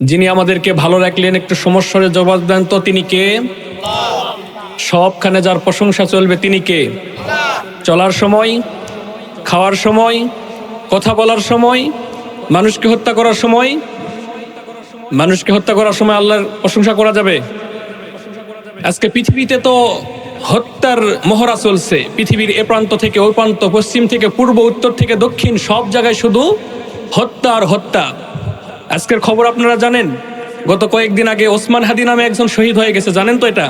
যিনি আমাদেরকে ভালো রাখলেন, একটু সমস্যার জবাব দেন তো, তিনি কে? সবখানে যার প্রশংসা চলবে তিনি কে? চলার সময়, খাওয়ার সময়, কথা বলার সময়, মানুষকে হত্যা করার সময়, মানুষকে হত্যা করার সময় আল্লাহর প্রশংসা করা যাবে? আজকে পৃথিবীতে তো হত্যার মহড়া চলছে। পৃথিবীর এ প্রান্ত থেকে ও প্রান্ত, পশ্চিম থেকে, পূর্ব, উত্তর থেকে, দক্ষিণ, সব জায়গায় শুধু হত্যা আর হত্যা। আজকের খবর আপনারা জানেন? গত কয়েকদিন আগে ওসমান হাদি নামে একজন শহীদ হয়ে গেছে, জানেন তো এটা?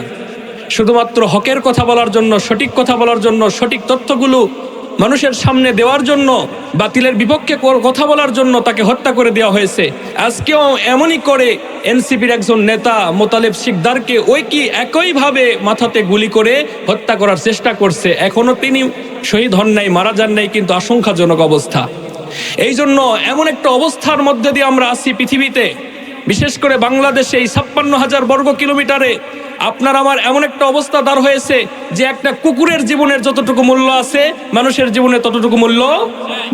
শুধুমাত্র হকের কথা বলার জন্য, সঠিক কথা বলার জন্য, সঠিক তথ্যগুলো মানুষের সামনে দেওয়ার জন্য, বাতিলের বিপক্ষে কথা বলার জন্য তাকে হত্যা করে দেওয়া হয়েছে। আজকেও এমনই করে এনসিপির একজন নেতা মোতালেব শিকদারকে ওই কি একইভাবে মাথাতে গুলি করে হত্যা করার চেষ্টা করছে। এখনও তিনি শহীদ হন নাই, মারা যান নাই, কিন্তু আশঙ্কাজনক অবস্থা। এই জন্য এমন একটা অবস্থার মধ্যে দিয়ে আমরা আছি পৃথিবীতে। বিশেষ করে বাংলাদেশে এই ছাপ্পান্ন হাজার বর্গ কিলোমিটারে আপনার আমার এমন একটা অবস্থা দাঁড় হয়েছে যে একটা কুকুরের জীবনের যতটুকু মূল্য আছে, মানুষের জীবনে ততটুকু মূল্য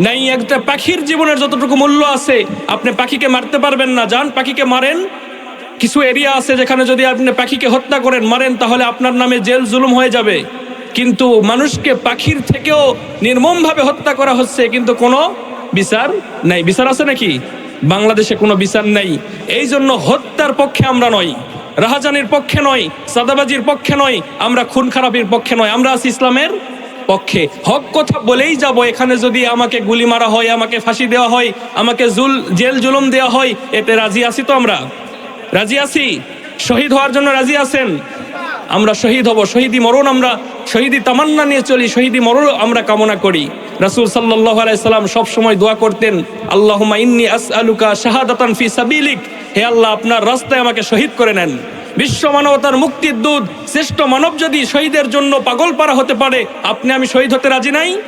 নাই। একটা পাখির জীবনের যতটুকু মূল্য আছে, আপনি পাখিকে মারতে পারবেন না। যান, পাখিকে মারেন। কিছু এরিয়া আছে যেখানে যদি আপনি পাখিকে হত্যা করেন, মারেন, তাহলে আপনার নামে জেল জুলুম হয়ে যাবে। কিন্তু মানুষকে পাখির থেকেও নির্মমভাবে হত্যা করা হচ্ছে, কিন্তু কোনো বিচার নাই? বিচার আছে নাকি? বাংলাদেশে কোনো বিচার নাই। এই জন্য হত্যার পক্ষে আমরা নই, রাহাজানির পক্ষে নয় সাদাবাজির পক্ষে নয় আমরা খুন খারাপির পক্ষে নয় আমরা আছি ইসলামের পক্ষে। হক কথা বলেই যাব, এখানে যদি আমাকে গুলি মারা হয়, আমাকে ফাঁসি দেওয়া হয়, আমাকে জুল, জেল জুলুম দেওয়া হয়, এতে রাজি আছি তো আমরা? রাজি আছি? শহীদ হওয়ার জন্য রাজি আছেন? আমরা শহীদ হব শহীদি মরণ, আমরা শহীদি তামান্না নিয়ে চলি শহীদি মরণ আমরা কামনা করি। রাসূল সাল্লাহ আলাইসাল্লাম সবসময় দোয়া করতেন আল্লাহমা ইন্নি আস আলুকা শাহাদাতান ফি সাবিলিক। হে আল্লাহ, আপনার রাস্তায় আমাকে শহীদ করে নেন। বিশ্ব মানবতার মুক্তির দুধ শ্রেষ্ঠ মানব যদি শহীদের জন্য পাগল পারা হতে পারে। আপনি আমি শহীদ হতে রাজি নাই?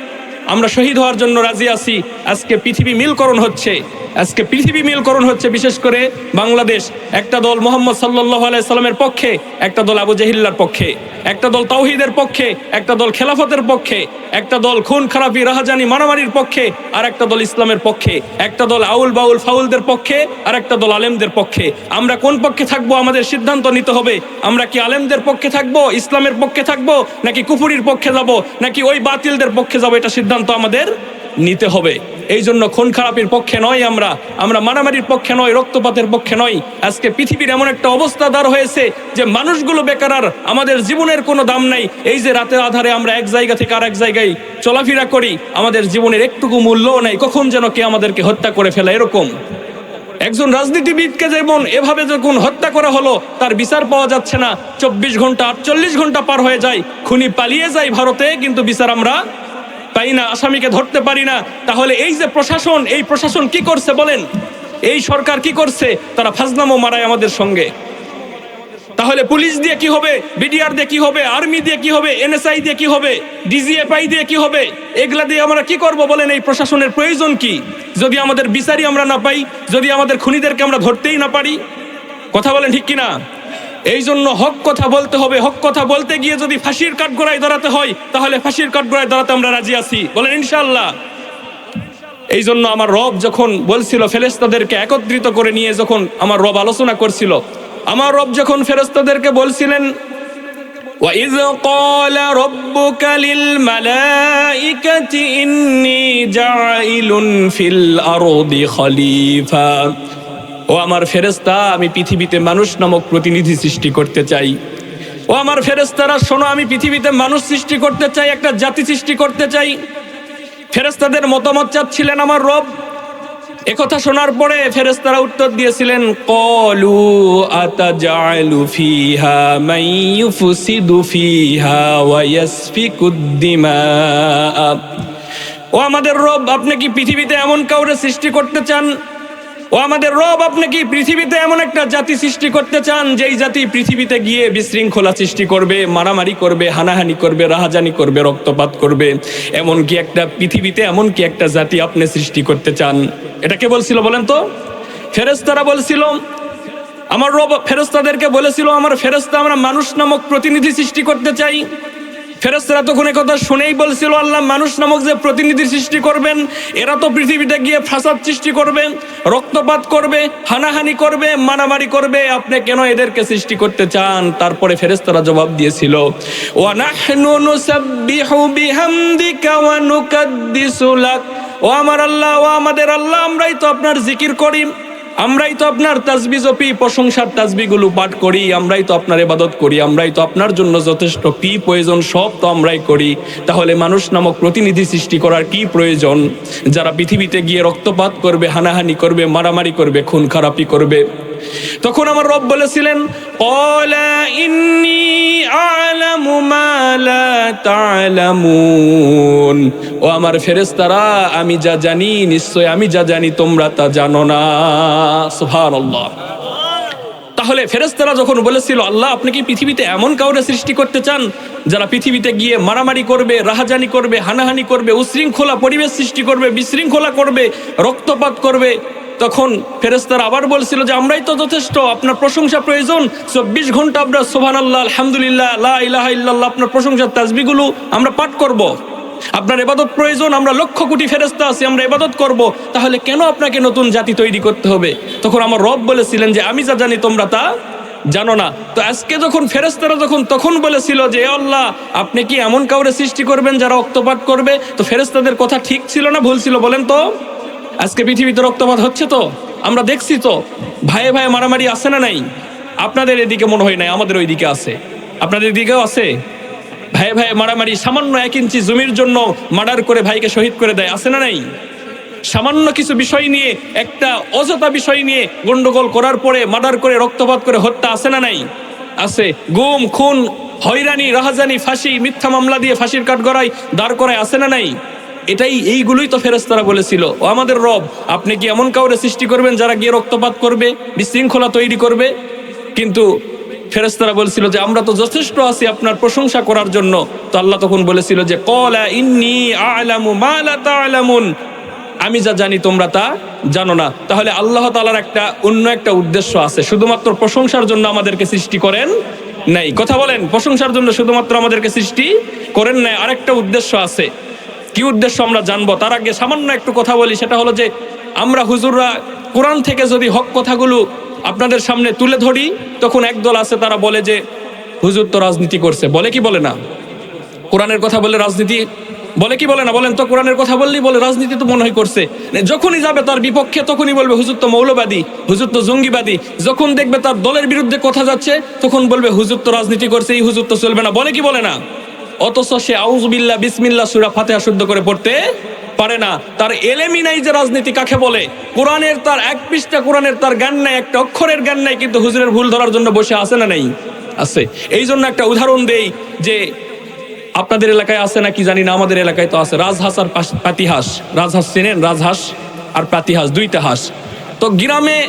আমরা শহীদ হওয়ার জন্য রাজি আছি। আজকে পৃথিবী মিলকরণ হচ্ছে। আজকে পৃথিবী মিলকরণ হচ্ছে, বিশেষ করে বাংলাদেশ। একটা দল মোহাম্মদ সাল্লাহ আলাইসাল্লামের পক্ষে, একটা দল আবু জাহিল্লার পক্ষে, একটা দল তাওহিদের পক্ষে, একটা দল খেলাফতের পক্ষে, একটা দল খুন, খারাপি, রাহাজানি, মারামারির পক্ষে, আর একটা দল ইসলামের পক্ষে, একটা দল আউল বাউল ফাউলদের পক্ষে, আর একটা দল আলেমদের পক্ষে। আমরা কোন পক্ষে থাকব আমাদের সিদ্ধান্ত নিতে হবে? আমরা কি আলেমদের পক্ষে থাকব, ইসলামের পক্ষে থাকব, নাকি কুফুরির পক্ষে যাব, নাকি ওই বাতিলদের পক্ষে যাব? এটা সিদ্ধান্ত আমাদের নিতে হবে। এই জন্য খুন খারাপির পক্ষে নয় আমরা। আমরা মারামারির পক্ষে নয়, রক্তপাতের পক্ষে নয়। আজকে পৃথিবীর এমন একটা অবস্থা দাঁড় হয়েছে যে মানুষগুলো বেকার আমাদের জীবনের কোনো দাম নাই। এই যে রাতের আধারে আমরা এক জায়গা থেকে আর এক জায়গায় চলাফেরা করি, আমাদের জীবনের একটুকু মূল্যও নাই। কখন যেন কে আমাদেরকে হত্যা করে ফেলে এরকম। একজন রাজনীতিবিদকে যেমন এভাবে যখন হত্যা করা হলো, তার বিচার পাওয়া যাচ্ছে না। চব্বিশ ঘণ্টা আটচল্লিশ ঘণ্টা পার হয়ে যায়। খুনি পালিয়ে যায় ভারতে, কিন্তু বিচার আমরা পাই না? আসামিকে ধরতে পারি না। তাহলে এই যে প্রশাসন, এই প্রশাসন কি করছে বলেন? এই সরকার কি করছে? তারা ফাজনামো মারায় আমাদের সঙ্গে। তাহলে পুলিশ দিয়ে কি হবে? বিডিআর দিয়ে কি হবে? আর্মি দিয়ে কি হবে? এনএসআই দিয়ে কি হবে? ডিজিএফআই দিয়ে কি হবে? এগুলা দিয়ে আমরা কি করব বলেন? এই প্রশাসনের প্রয়োজন কি? যদি আমাদের বিচারই আমরা না পাই, যদি আমাদের খুনিদেরকে আমরা ধরতেই না পারি? কথা বলেন ঠিক কিনা? এই জন্য হক কথা বলতে হবে হক কথা বলতে গিয়ে যদি ফাঁসির কাঠগড়ায় দাঁড়াতে হয় তাহলে ফাঁসির কাঠগড়ায় দাঁড়াতে আমরা রাজি আছি বলেন ইনশাল্লাহ এই জন্য আমার রব যখন বলছিল ফেরেস্তাদেরকে একত্রিত করে নিয়ে যখন আমার রব আলোচনা করছিল আমার রব যখন ফেরেস্তাদেরকে বলছিলেন وإذ قال ربك للملائكة إني جاعل في الأرض خليفة ও আমার ফেরেস্তা আমি পৃথিবীতে মানুষ নামক প্রতিনিধি সৃষ্টি করতে চাই। ও আমার ফেরেস্তারা শোনো, আমি পৃথিবীতে মানুষ সৃষ্টি করতে চাই, একটা জাতি সৃষ্টি করতে চাই। ফেরেস্তাদের মতামত চাচ্ছিলেন আমার রব। একথা শোনার পরে ফেরেস্তারা উত্তর দিয়েছিলেন, কলু আতাজালু ফিহা ইউফসিদু ফিহা ওয়া ও আমাদের রব, আপনি কি পৃথিবীতে এমন কাউরে সৃষ্টি করতে চান? ও আমাদের রব, আপনি কি পৃথিবীতে এমন একটা জাতি সৃষ্টি করতে চান, যেই জাতি পৃথিবীতে গিয়ে বিশৃঙ্খলা সৃষ্টি করবে, মারামারি করবে, হানাহানি করবে, রাহাজানি করবে, রক্তপাত করবে? এমন কি একটা পৃথিবীতে এমন কি একটা জাতি আপনি সৃষ্টি করতে চান? এটা কে বলছিল বলেন তো? ফেরেস্তারা বলছিল, আমার রব ফেরেস্তাদেরকে বলেছিল, আমার ফেরেস্তা আমরা মানুষ নামক প্রতিনিধি সৃষ্টি করতে চাই। ফেরেস্তারা তখন এ কথা শুনেই বলছিল, আল্লাহ, মানুষ নামক যে প্রতিনিধি সৃষ্টি করবেন, এরা তো পৃথিবীতে গিয়ে ফাসাদ সৃষ্টি করবে, রক্তপাত করবে, হানাহানি করবে, মারামারি করবে, আপনি কেন এদেরকে সৃষ্টি করতে চান? তারপরে ফেরেস্তারা জবাব দিয়েছিল ও আমার আল্লাহ, ও আমাদের আল্লাহ, আমরাই তো আপনার জিকির করি। আমরাই তো আপনার তাজবি জপি, প্রশংসার তাজবিগুলো পাঠ করি, আমরাই তো আপনার ইবাদত করি, আমরাই তো আপনার জন্য যথেষ্ট কি প্রয়োজন, সব তো আমরাই করি। তাহলে মানুষ নামক প্রতিনিধি সৃষ্টি করার কি প্রয়োজন? যারা পৃথিবীতে গিয়ে রক্তপাত করবে, হানাহানি করবে, মারামারি করবে, খুন খারাপি করবে। তখন আমার রব বলেছিলেন "ক্বালা ইন্নী আ'লামু ও আমার ফেরেশতারা, আমি যা জানি, নিশ্চয় আমি যা জানি, তোমরা তা জানো না। তাহলে ফেরেস্তারা যখন বলেছিল, আল্লাহ, আপনি কি পৃথিবীতে এমন কাউরে সৃষ্টি করতে চান, যারা পৃথিবীতে গিয়ে মারামারি করবে, রাহাজানি করবে, হানাহানি করবে, উশৃঙ্খলা পরিবেশ সৃষ্টি করবে, বিশৃঙ্খলা করবে, রক্তপাত করবে? তখন ফেরেস্তার আবার বলছিল যে, আমরাই তো যথেষ্ট, আপনার প্রশংসা প্রয়োজন। চব্বিশ ঘণ্টা আমরা সোহান আল্লাহ আলহামদুলিল্লাহ, লা ইলাহা আপনার প্রশংসার তাজবিগুলো আমরা পাঠ করব। আপনার এবাদত প্রয়োজন, আমরা লক্ষ কোটি ফেরেস্তা আছি, আমরা এবাদত করব। তাহলে কেন আপনাকে নতুন জাতি তৈরি করতে হবে? তখন আমার রব বলেছিলেন যে, আমি যা জানি তোমরা তা জানো না। তো আজকে যখন ফেরেস্তারা যখন, তখন বলেছিল যে, "এ আল্লাহ, আপনি কি এমন কাউরে সৃষ্টি করবেন যারা রক্তপাত করবে? তো ফেরেস্তাদের কথা ঠিক ছিল না, ভুল ছিল, বলেন তো। আজকে পৃথিবীতে রক্তপাত হচ্ছে তো? আমরা দেখছি তো। ভাইয়ে ভাইয়ে মারামারি আছে না নাই? আপনাদের এদিকে মনে হয় নাই, আমাদের ওইদিকে আছে। আপনাদের দিকেও আছে? ভাই ভাই মারামারি সামান্য এক ইঞ্চি জমির জন্য মার্ডার করে ভাইকে শহীদ করে দেয়, আছে না নাই? সামান্য কিছু বিষয় নিয়ে, একটা অযথা বিষয় নিয়ে গন্ডগোল করার পরে মার্ডার করে রক্তপাত করে হত্যা আছে না নাই? আছে। গুম, খুন, হয়রানি, রাহাজানি, ফাঁসি, মিথ্যা মামলা দিয়ে ফাঁসির কাঠ গড়াই দাঁড় করায় আছে না নাই? এটাই, এইগুলোই তো ফেরেস্তারা বলেছিল। ও আমাদের রব, আপনি কি এমন কাউরে সৃষ্টি করবেন যারা গিয়ে রক্তপাত করবে, বিশৃঙ্খলা তৈরি করবে? কিন্তু ফেরেস্তারা বলছিল যে, আমরা তো যথেষ্ট আছি আপনার প্রশংসা করার জন্য। তো আল্লাহ তখন বলেছিল যে, কলা ইন্নি আলামু মা লা তা'লামুন। আমি যা জানি তোমরা তা জানো না। তাহলে আল্লাহ তালার একটা, অন্য একটা উদ্দেশ্য আছে। শুধুমাত্র প্রশংসার জন্য আমাদেরকে সৃষ্টি করেন নাই। কথা বলেন, প্রশংসার জন্য শুধুমাত্র আমাদেরকে সৃষ্টি করেন নাই। আরেকটা উদ্দেশ্য আছে। কি উদ্দেশ্য আমরা জানব? তার আগে সামান্য একটু কথা বলি, সেটা হলো যে আমরা হুজুররা কোরআন থেকে যদি হক কথাগুলো আপনাদের সামনে তুলে ধরি, তখন একদল আছে, তারা বলে যে, হুজুর তো রাজনীতি করছে। বলে কি বলে না? কোরআনের কথা বলে রাজনীতি, বলে কি বলে না? বলেন তো, কোরআনের কথা বললেই বলে, রাজনীতি তো মনে হয় করছে। যখনই যাবে তার বিপক্ষে, তখনই বলবে, হুজুর তো মৌলবাদী, হুজুর তো জঙ্গিবাদী। যখন দেখবে তার দলের বিরুদ্ধে কথা যাচ্ছে, তখন বলবে, হুজুর তো রাজনীতি করছে, এই হুজুর তো চলবে না। বলে কি বলে না? অথচ সে আউজবিল্লা বিসমিল্লা সুরা ফাতেহা শুদ্ধ করে পড়তে পারে না। তার এলেমি নাই যে রাজনীতি কাকে বলে। কোরআনের তার এক পৃষ্ঠা কোরআনের তার জ্ঞান নাই, একটা অক্ষরের জ্ঞান নাই, কিন্তু হুজুরের ভুল ধরার জন্য বসে আছে না নাই? আছে। এই জন্য একটা উদাহরণ দেই যে আপনাদের এলাকায় আছে নাকি জানি না, আমাদের এলাকায় তো আছে। রাজহাঁস আর পাতিহাঁস। রাজহাঁস চেনেন? রাজহাঁস আর পাতিহাঁস, দুইটা হাঁস। তো গ্রামে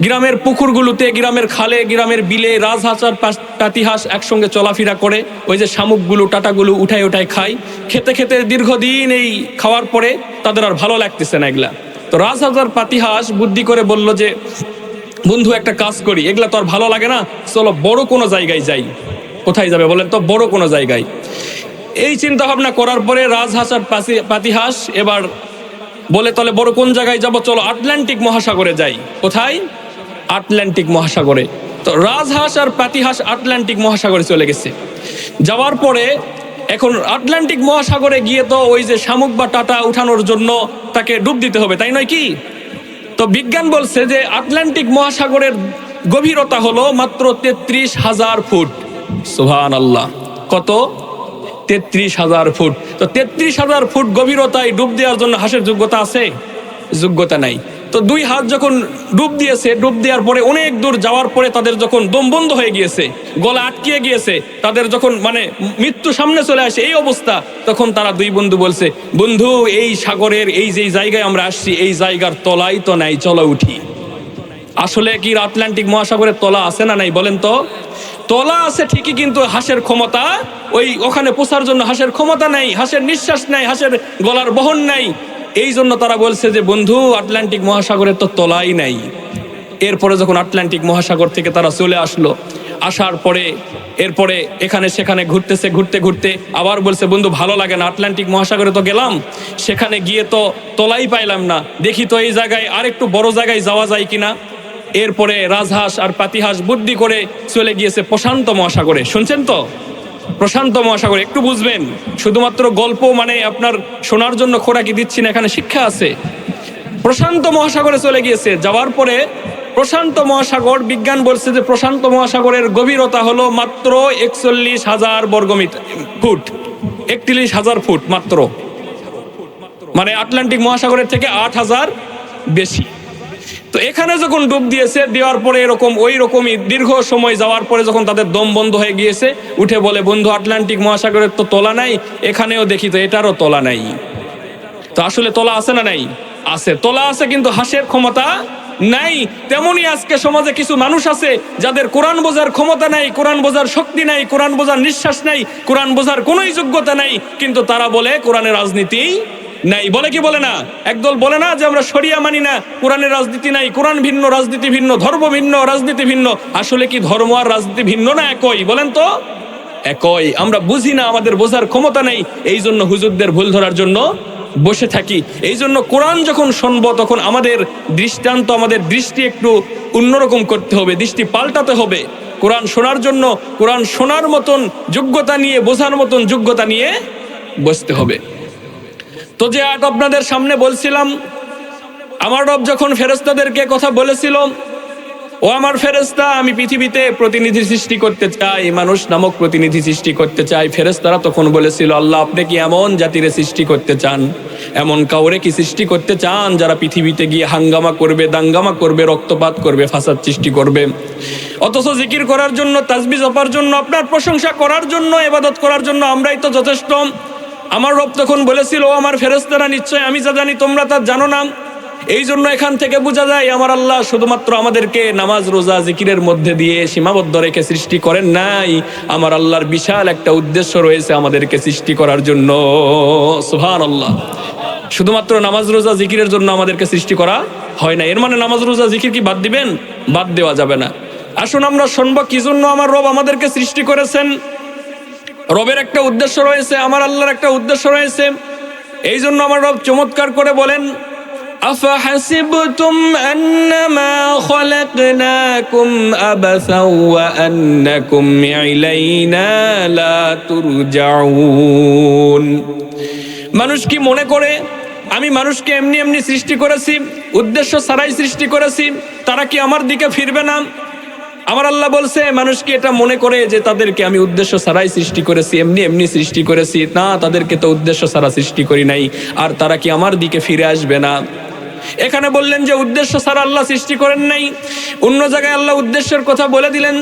গ্রামের পুকুরগুলোতে, গ্রামের খালে, গ্রামের বিলে রাজহাঁস আর পাতিহাঁস একসঙ্গে চলাফেরা করে। ওই যে শামুকগুলো, টাটাগুলো উঠায় উঠায় খায়। খেতে খেতে দীর্ঘদিন এই খাওয়ার পরে তাদের আর ভালো লাগতেছে না এগুলা। তো রাজহাঁস আর পাতিহাঁস বুদ্ধি করে বলল যে, বন্ধু, একটা কাজ করি। এগুলা তো আর ভালো লাগে না। চলো, বড় কোনো জায়গায় যাই। কোথায় যাবে বলেন তো? বড় কোনো জায়গায়। এই চিন্তা ভাবনা করার পরে রাজহাঁস আর পাসি- পাতিহাঁস এবার বলে, তাহলে বড় কোন জায়গায় যাব? চলো, আটলান্টিক মহাসাগরে যাই। কোথায়? আটলান্টিক মহাসাগরে। তো রাজহাঁস আর পাতিহাঁস আটলান্টিক মহাসাগরে চলে গেছে। যাওয়ার পরে এখন আটলান্টিক মহাসাগরে গিয়ে তো ওই যে শামুক বা টাটা উঠানোর জন্য তাকে ডুব দিতে হবে, তাই নয় কি? তো বিজ্ঞান বলছে যে আটলান্টিক মহাসাগরের গভীরতা হলো মাত্র তেত্রিশ হাজার ফুট। সুহান আল্লাহ কত? তেত্রিশ হাজার ফুট। তো তেত্রিশ হাজার ফুট গভীরতায় ডুব দেওয়ার জন্য হাঁসের যোগ্যতা আছে? যোগ্যতা নাই। তো দুই হাত যখন ডুব দিয়েছে, ডুব দেওয়ার পরে অনেক দূর যাওয়ার পরে তাদের যখন দম বন্ধ হয়ে গিয়েছে, গলা আটকিয়ে গিয়েছে, তাদের যখন মানে মৃত্যু সামনে চলে আসে এই অবস্থা, তখন তারা দুই বন্ধু বলছে, বন্ধু, এই সাগরের এই যে জায়গায় আমরা আসছি, এই জায়গার তলাই তো নাই, চলো উঠি। আসলে কি আটলান্টিক মহাসাগরের তলা আছে না নাই বলেন তো? তলা আছে ঠিকই, কিন্তু হাঁসের ক্ষমতা, ওই ওখানে পোষার জন্য হাঁসের ক্ষমতা নাই, হাঁসের নিঃশ্বাস নাই, হাঁসের গলার বহন নাই এই জন্য তারা বলছে যে, বন্ধু, আটলান্টিক মহাসাগরের তো তলাই নাই। এরপরে যখন আটলান্টিক মহাসাগর থেকে তারা চলে আসলো, আসার পরে, এরপরে এখানে সেখানে ঘুরতেছে, ঘুরতে ঘুরতে আবার বলছে, বন্ধু, ভালো লাগে না, আটলান্টিক মহাসাগরে তো গেলাম, সেখানে গিয়ে তো তলাই পাইলাম না। দেখি তো এই জায়গায় আরেকটু বড় জায়গায় যাওয়া যায় কিনা? এরপরে রাজহাঁস আর পাতিহাঁস বুদ্ধি করে চলে গিয়েছে প্রশান্ত মহাসাগরে। শুনছেন তো? প্রশান্ত মহাসাগর, একটু বুঝবেন, শুধুমাত্র গল্প মানে আপনার শোনার জন্য খোরাকি দিচ্ছি না, এখানে শিক্ষা আছে। প্রশান্ত মহাসাগরে চলে গিয়েছে, যাওয়ার পরে প্রশান্ত মহাসাগর, বিজ্ঞান বলছে যে প্রশান্ত মহাসাগরের গভীরতা হলো মাত্র একচল্লিশ হাজার বর্গমিটার, ফুট একত্রিশ হাজার ফুট মাত্র। মানে আটলান্টিক মহাসাগরের থেকে আট হাজার বেশি। তো এখানে যখন ডুব দিয়েছে, দেওয়ার পরে এরকম ওই রকমই দীর্ঘ সময় যাওয়ার পরে যখন তাদের দম বন্ধ হয়ে গিয়েছে, উঠে বলে, বন্ধু, আটলান্টিক মহাসাগরের তো তোলা নাই, এখানেও দেখি তো এটারও তোলা নাই। তো আসলে তোলা আছে না নাই? আছে। তোলা আছে কিন্তু হাসের ক্ষমতা নাই। তেমনি আজকে সমাজে কিছু মানুষ আছে যাদের কোরআন বোঝার ক্ষমতা নাই, কোরআন বোঝার শক্তি নাই, কোরআন বোঝার নিঃশ্বাস নাই, কোরআন বোঝার কোনোই যোগ্যতা নাই, কিন্তু তারা বলে, কোরআনের রাজনীতি নাই, বলে কি বলে না? একদল বলে না যে আমরা শরিয়া মানি না, কোরআনের রাজনীতি নাই, কোরআন ভিন্ন, রাজনীতি ভিন্ন, ধর্ম ভিন্ন, রাজনীতি ভিন্ন। আসলে কি ধর্ম আর রাজনীতি ভিন্ন না একই? বলেন তো। একই। আমরা বুঝি না আমাদের বোঝার ক্ষমতা নেই এই জন্য হুজুরদের ভুল ধরার জন্য বসে থাকি। এই জন্য কোরআন যখন শুনব, তখন আমাদের দৃষ্টান্ত, আমাদের দৃষ্টি একটু অন্যরকম করতে হবে, দৃষ্টি পাল্টাতে হবে। কোরআন শোনার জন্য, কোরআন শোনার মতন যোগ্যতা নিয়ে, বোঝার মতন যোগ্যতা নিয়ে বসতে হবে। তো যে আট আপনাদের সামনে বলছিলাম, আমার রব যখন ফেরেস্তাদেরকে কথা বলেছিল, ও আমার ফেরেস্তা আমি পৃথিবীতে প্রতিনিধি সৃষ্টি করতে চাই, মানুষ নামক প্রতিনিধি সৃষ্টি করতে চাই। ফেরেস্তারা তখন বলেছিল, আল্লাহ, আপনি কি এমন জাতিরে সৃষ্টি করতে চান? এমন কাউরে কি সৃষ্টি করতে চান যারা পৃথিবীতে গিয়ে হাঙ্গামা করবে, দাঙ্গামা করবে, রক্তপাত করবে, ফাসাদ সৃষ্টি করবে? অথচ জিকির করার জন্য, তাজবি জপার জন্য, আপনার প্রশংসা করার জন্য, এবাদত করার জন্য আমরাই তো যথেষ্ট। আমার রব তখন বলেছিল, ও আমার ফেরেস্তারা নিশ্চয় আমি যা জানি, তোমরা তা জানো না? এই জন্য এখান থেকে বোঝা যায়, আমার আল্লাহ শুধুমাত্র আমাদেরকে নামাজ, রোজা, জিকিরের মধ্যে দিয়ে সীমাবদ্ধ রেখে সৃষ্টি করেন নাই। আমার আল্লাহর বিশাল একটা উদ্দেশ্য রয়েছে আমাদেরকে সৃষ্টি করার জন্য। সুহান আল্লাহ শুধুমাত্র নামাজ, রোজা, জিকিরের জন্য আমাদেরকে সৃষ্টি করা হয় না। এর মানে নামাজ, রোজা, জিকির কি বাদ দিবেন? বাদ দেওয়া যাবে না। আসুন আমরা শুনব, কি জন্য আমার রব আমাদেরকে সৃষ্টি করেছেন? রবের একটা উদ্দেশ্য রয়েছে আমার আল্লাহর একটা উদ্দেশ্য রয়েছে এই জন্য আমার রব চমৎকার করে বলেন أفحسبتم أنما خلقناكم أبثا وأنكم إلينا لا ترجعون মানুষ কি মনে করে আমি মানুষকে এমনি এমনি সৃষ্টি করেছি উদ্দেশ্য ছাড়াই সৃষ্টি করেছি তারা কি আমার দিকে ফিরবে না আমার আল্লাহ বলছে, মানুষকে এটা মনে করে যে তাদেরকে আমি উদ্দেশ্য ছাড়াই সৃষ্টি করেছি, এমনি এমনি সৃষ্টি করেছি। না, তাদেরকে তো উদ্দেশ্য ছাড়া সৃষ্টি করি নাই। আর তারা কি আমার দিকে ফিরে আসবে না? এখানে বললেন যে, উদ্দেশ্য ছাড়া আল্লাহ সৃষ্টি করেন নাই। অন্য জায়গায় আল্লাহ উদ্দেশ্যের কথা বলে দিলেন।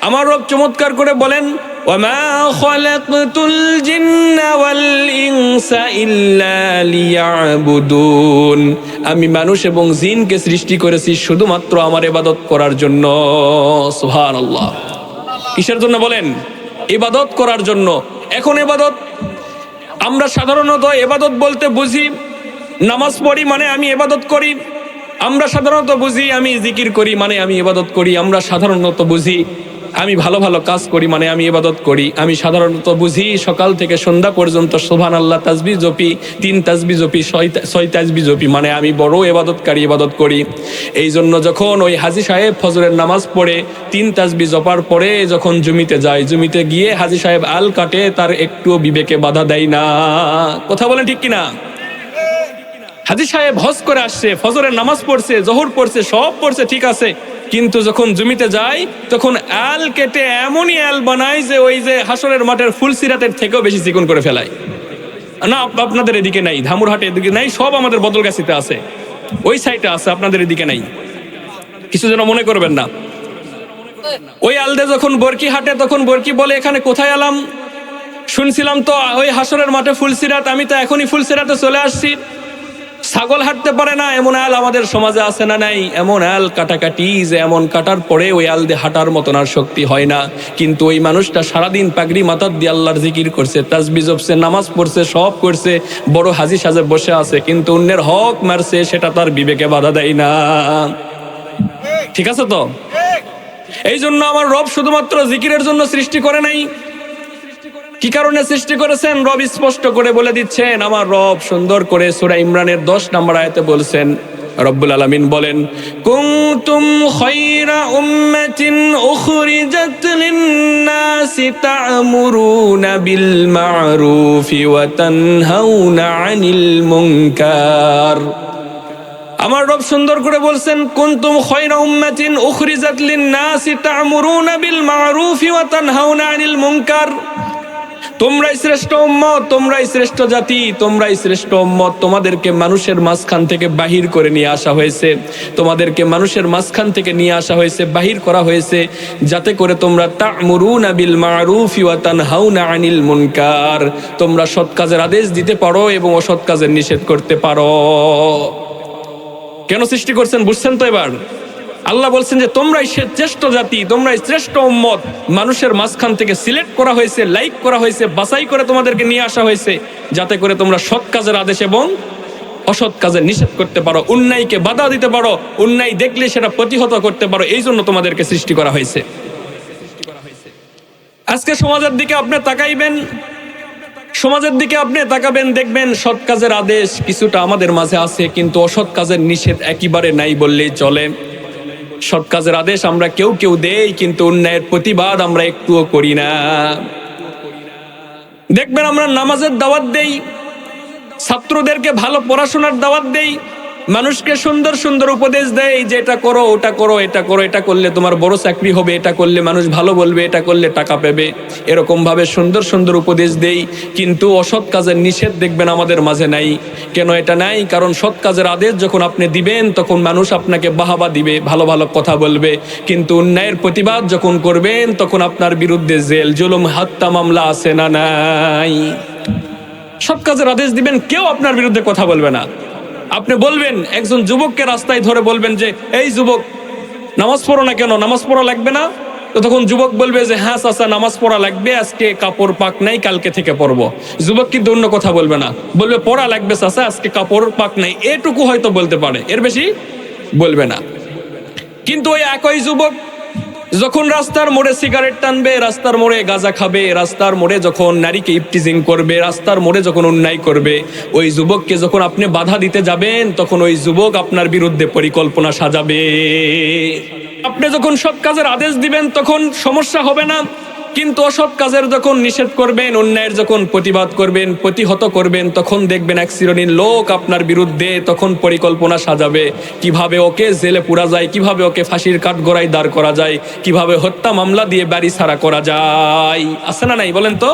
আমার রব চমৎকার করে বলেন وما خلقت الجن والإنس إلا ليعبدون আমি মানুষ এবং জিনকে সৃষ্টি করেছি শুধুমাত্র আমার ইবাদত করার জন্য সুবহানাল্লাহ কিসের জন্য বলেন ইবাদত করার জন্য এখন ইবাদত আমরা সাধারণত এবাদত বলতে বুঝি নামাজ পড়ি মানে আমি এবাদত করি আমরা সাধারণত বুঝি আমি জিকির করি মানে আমি ইবাদত করি আমরা সাধারণত বুঝি আমি ভালো ভালো কাজ করি মানে আমি ইবাদত করি। আমি সাধারণত বুঝি সকাল থেকে সন্ধ্যা পর্যন্ত সোভান আল্লাহ তাজবি জপি, তিন তাজবি জপি, ছয় তাজবি জপি মানে আমি বড় এবাদতকারী ইবাদত করি। এই জন্য যখন ওই হাজি সাহেব ফজরের নামাজ পড়ে, তিন তাজবি জপার পরে যখন জমিতে যায়, জমিতে গিয়ে হাজি সাহেব আল কাটে, তার একটুও বিবেকে বাধা দেয় না। কথা বলেন ঠিক কিনা? হাজি সাহেব হজ করে আসছে, ফজরের নামাজ পড়ছে, জহর পড়ছে, সব পড়ছে, ঠিক আছে। কিন্তু যখন জমিতে যায় তখন আল কেটে এমনই আল বানায় যে ওই যে হাসরের মাঠের ফুল সিরাতের থেকেও বেশি চিকন করে ফেলায় না আপনাদের এদিকে নাই ধামুরহাটের এদিকে নাই, সব আমাদের বদলগাছিতে আছে। ওই সাইডে আছে, আপনাদের এদিকে নাই। কিছু যেন মনে করবেন না। ওই আলদে যখন বরকি হাঁটে, তখন বরকি বলে, এখানে কোথায় এলাম শুনছিলাম তো, ওই হাসরের মাঠে ফুলসিরাত আমি তো এখনই ফুলসিরাতে চলে আসছি। ছাগল হাঁটতে পারে না এমন আল আমাদের সমাজে আছে না নাই? এমন আল কাটাকাটি যে এমন কাটার পরে ওই আল দিয়ে হাঁটার মতন আর শক্তি হয় না। কিন্তু ওই মানুষটা সারাদিন পাগড়ি মাথার দিয়ে আল্লাহর জিকির করছে তাজবি জপছে নামাজ পড়ছে সব করছে বড় হাজি সাজে বসে আছে কিন্তু অন্যের হক মারছে সেটা তার বিবেকে বাধা দেয় না। ঠিক আছে তো? এই জন্য আমার রব শুধুমাত্র জিকিরের জন্য সৃষ্টি করে নাই। কি কারণে সৃষ্টি করেছেন? রব স্পষ্ট করে বলে দিচ্ছেন, আমার রব সুন্দর করে সুরা ইমরানের দশ নম্বর আয়তে বলছেন, রব্বুল আলামিন বলেন, কুনতুম খায়রা উম্মাতিন উখরিজাত লিন-নাসি তা'মুরুনা বিল মা'রুফি ওয়া তানহাউনা 'আনিল মুনকার। আমার রব সুন্দর করে বলছেন, কুনতুম খায়রা উম্মাতিন উখরিজাত লিন-নাসি তা'মুরুনা বিল মা'রুফি ওয়া তানহাউনা 'আনিল মুনকার। তোমরাই শ্রেষ্ঠ উম্মত, তোমরাই শ্রেষ্ঠ জাতি, তোমরাই শ্রেষ্ঠ উম্মত। তোমাদেরকে মানুষের মাঝখান থেকে বাহির করে নিয়ে আসা হয়েছে। তোমাদেরকে মানুষের মাঝখান থেকে নিয়ে আসা হয়েছে, বাহির করা হয়েছে, যাতে করে তোমরা তা'মুরুনা বিল মা'রুফি ওয়া তানহাউনা আনিল মুনকার। তোমরা সৎ কাজের আদেশ দিতে পারো এবং অসৎ কাজের নিষেধ করতে পারো। কেন সৃষ্টি করছেন, বুঝছেন তো এবার? আল্লাহ বলছেন যে, তোমরাই শ্রেষ্ঠ জাতি, তোমরাই শ্রেষ্ঠ উম্মত। মানুষের মাঝখান থেকে সিলেক্ট করা হয়েছে, লাইক করা হয়েছে, বাছাই করে তোমাদেরকে নিয়ে আসা হয়েছে, যাতে করে তোমরা সৎ কাজের আদেশ এবং অসৎ কাজের নিষেধ করতে পারো, অন্যায়কে বাধা দিতে পারো, অন্যায় দেখলে সেটা প্রতিহত করতে পারো, এই জন্য তোমাদেরকে সৃষ্টি করা হয়েছে। আজকে সমাজের দিকে আপনি তাকাইবেন, সমাজের দিকে আপনি তাকাবেন, দেখবেন সৎ কাজের আদেশ কিছুটা আমাদের মাঝে আছে, কিন্তু অসৎ কাজের নিষেধ একেবারে নাই বললেই চলে। সৎ কাজের আদেশ আমরা কেউ কেউ দেই, কিন্তু অন্যায়ের প্রতিবাদ আমরা একটুও করি না। দেখবেন আমরা নামাজের দাওয়াত দেই, ছাত্রদেরকে ভালো পড়াশোনার দাওয়াত দেই মানুষকে সুন্দর সুন্দর উপদেশ দেয় যে এটা করো, ওটা করো, এটা করো, এটা করলে তোমার বড় চাকরি হবে, এটা করলে মানুষ ভালো বলবে, এটা করলে টাকা পাবে। এরকম ভাবে সুন্দর সুন্দর উপদেশ দেই, কিন্তু অসৎ কাজের নিষেধ দেখবেন আমাদের মাঝে নাই। কেন এটা নাই? কারণ সৎ কাজের আদেশ যখন আপনি দিবেন, তখন মানুষ আপনাকে বাহাবা দিবে, ভালো ভালো কথা বলবে। কিন্তু অন্যায়ের প্রতিবাদ যখন করবেন, তখন আপনার বিরুদ্ধে জেল, জুলুম, হত্যা মামলা আছে না নাই? সব কাজের আদেশ দিবেন, কেউ আপনার বিরুদ্ধে কথা বলবে না। আপনি বলবেন, একজন যুবককে রাস্তায় ধরে বলবেন যে, এই যুবক, নামাজ পড়ো না কেন? নামাজ পড়া লাগবে না? তো তখন যুবক বলবে যে হ্যাঁ চাচা, নামাজ পড়া লাগবে, আজকে কাপড় পাক নাই, কালকে থেকে পড়ব। যুবক কিন্তু অন্য কথা বলবে না। বলবে, পড়া লাগবে, চাচা, আজকে কাপড় পাক নাই। এটুকু হয়তো বলতে পারে, এর বেশি বলবে না। কিন্তু ওই একই যুবক যখন রাস্তার মোড়ে সিগারেট টানবে, রাস্তার মোড়ে গাঁজা খাবে, রাস্তার মোড়ে যখন নারীকে ইপটিজিং করবে, রাস্তার মোড়ে যখন অন্যায় করবে, ওই যুবককে যখন আপনি বাধা দিতে যাবেন, তখন ওই যুবক আপনার বিরুদ্ধে পরিকল্পনা সাজাবে। আপনি যখন সব কাজের আদেশ দিবেন, তখন সমস্যা হবে না। কিন্তু অসৎ কাজের যখন নিষেধ করবেন, অন্যায়ের যখন প্রতিবাদ করবেন, প্রতিহত করবেন, তখন দেখবেন এক শ্রেণির লোক আপনার বিরুদ্ধে তখন পরিকল্পনা সাজাবে। কীভাবে ওকে জেলে পুরা যায়, কীভাবে ওকে ফাঁসির কাঠ গোড়ায় দাঁড় করা যায়, কীভাবে হত্যা মামলা দিয়ে বাড়ি ছাড়া করা যায়। আছে না নাই, বলেন তো?